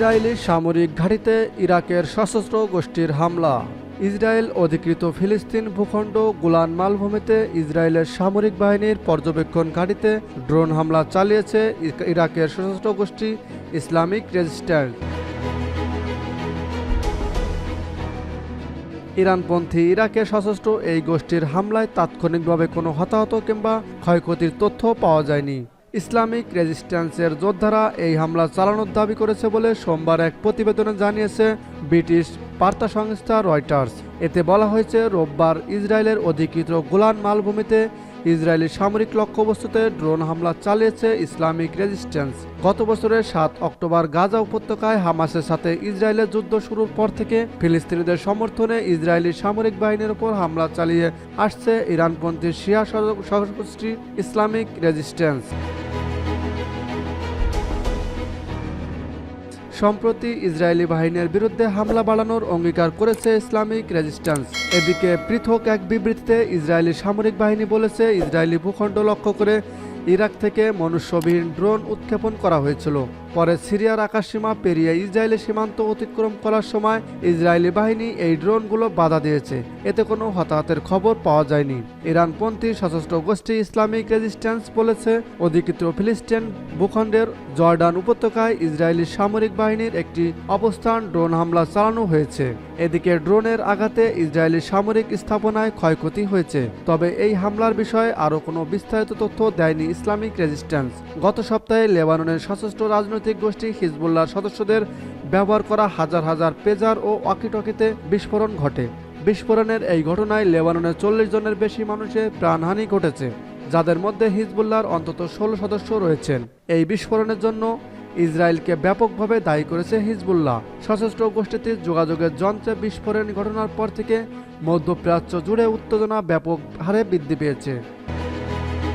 Israeli সামরিক ঘাঁটিতে ইরাকের সশস্ত্র গোষ্ঠীর হামলা। ইসরায়েল অধিকৃত ফিলিস্তিন ভূখণ্ড গোলান মালভূমিতে ইসরায়েলের সামরিক বাহিনীর পর্যবেক্ষণ ঘাঁটিতে ড্রোন হামলা চালিয়েছে ইরাকের সশস্ত্র গোষ্ঠী ইসলামিক রেজিস্ট্যান্স ইরানপন্থী ইরাকের সশস্ত্র এই গোষ্ঠীর হামলায় তাৎক্ষণিকভাবে কোনো হতাহত কিংবা ক্ষয়ক্ষতির তথ্য পাওয়া যায়নি। ইসলামিক রেজিস্ট্যান্সের যোদ্ধারা এই হামলা চালানোর দাবি করেছে বলে সোমবার এক প্রতিবেদনে জানিয়েছে ব্রিটিশ বার্তা সংস্থা রয়টার্স। এতে বলা হয়েছে, রোববার ইসরায়েলের অধিকৃত গোলান মালভূমিতে ইসরায়েলি সামরিক লক্ষ্যবস্তুতে ড্রোন হামলা চালিয়েছে ইসলামিক রেজিস্ট্যান্স। গত বছরের সাত অক্টোবর গাজা উপত্যকায় হামাসের সাথে ইসরায়েলের যুদ্ধ শুরুর পর থেকে ফিলিস্তিনিদের সমর্থনে ইসরায়েলি সামরিক বাহিনীর উপর হামলা চালিয়ে আসছে ইরানপন্থী শিয়া সহ- সহগোষ্ঠী ইসলামিক রেজিস্ট্যান্স। সম্প্রতি ইসরায়েলি বাহিনীর বিরুদ্ধে হামলা বাড়ানোর অঙ্গীকার করেছে ইসলামিক রেজিস্ট্যান্স। এদিকে পৃথক এক বিবৃতিতে ইসরায়েলি সামরিক বাহিনী বলেছে, ইসরায়েলি ভূখণ্ড লক্ষ্য করে ইরাক থেকে মনুষ্যবিহীন ড্রোন উৎক্ষেপণ করা হয়েছিল। পরে সিরিয়ার আকাশসীমা পেরিয়ে ইসরায়েলি সীমান্ত অতিক্রম করার সময় ইসরায়েলি বাহিনী এই ড্রোনগুলো বাধা দিয়েছে। এতে কোনো হতাহতের খবর পাওয়া যায়নি। ইরানপন্থী সশস্ত্র গোষ্ঠী ইসলামিক রেজিস্ট্যান্স বলেছে, অধিকৃত ফিলিস্তিন ভূখণ্ডের জর্ডান উপত্যকায় ইসরায়েলি সামরিক বাহিনীর একটি অবস্থান ড্রোন হামলা চালানো হয়েছে। এদিকে ড্রোনের আঘাতে ইসরায়েলি সামরিক স্থাপনায় ক্ষয়ক্ষতি হয়েছে। তবে এই হামলার বিষয়ে আরও কোনো বিস্তারিত তথ্য দেয়নি ইসলামিক রেজিস্ট্যান্স। গত সপ্তাহে লেবাননের সশস্ত্র রাজনৈতিক গোষ্ঠী হিজবুল্লাহর সদস্যদের ব্যবহার করা হাজার হাজার পেজার ও ওয়াকিটকিতে বিস্ফোরণ ঘটে। বিস্ফোরণের এই ঘটনায় লেবাননের চল্লিশ জনের বেশি মানুষের প্রাণহানি ঘটেছে, যাদের মধ্যে হিজবুল্লাহর অন্তত ষোলো সদস্য রয়েছেন। এই বিস্ফোরণের জন্য ইসরায়েলকে ব্যাপকভাবে দায়ী করেছে হিজবুল্লাহ। সশস্ত্র গোষ্ঠীটির যোগাযোগের যন্ত্রে বিস্ফোরণ ঘটনার পর থেকে মধ্যপ্রাচ্য জুড়ে উত্তেজনা ব্যাপক হারে বৃদ্ধি পেয়েছে।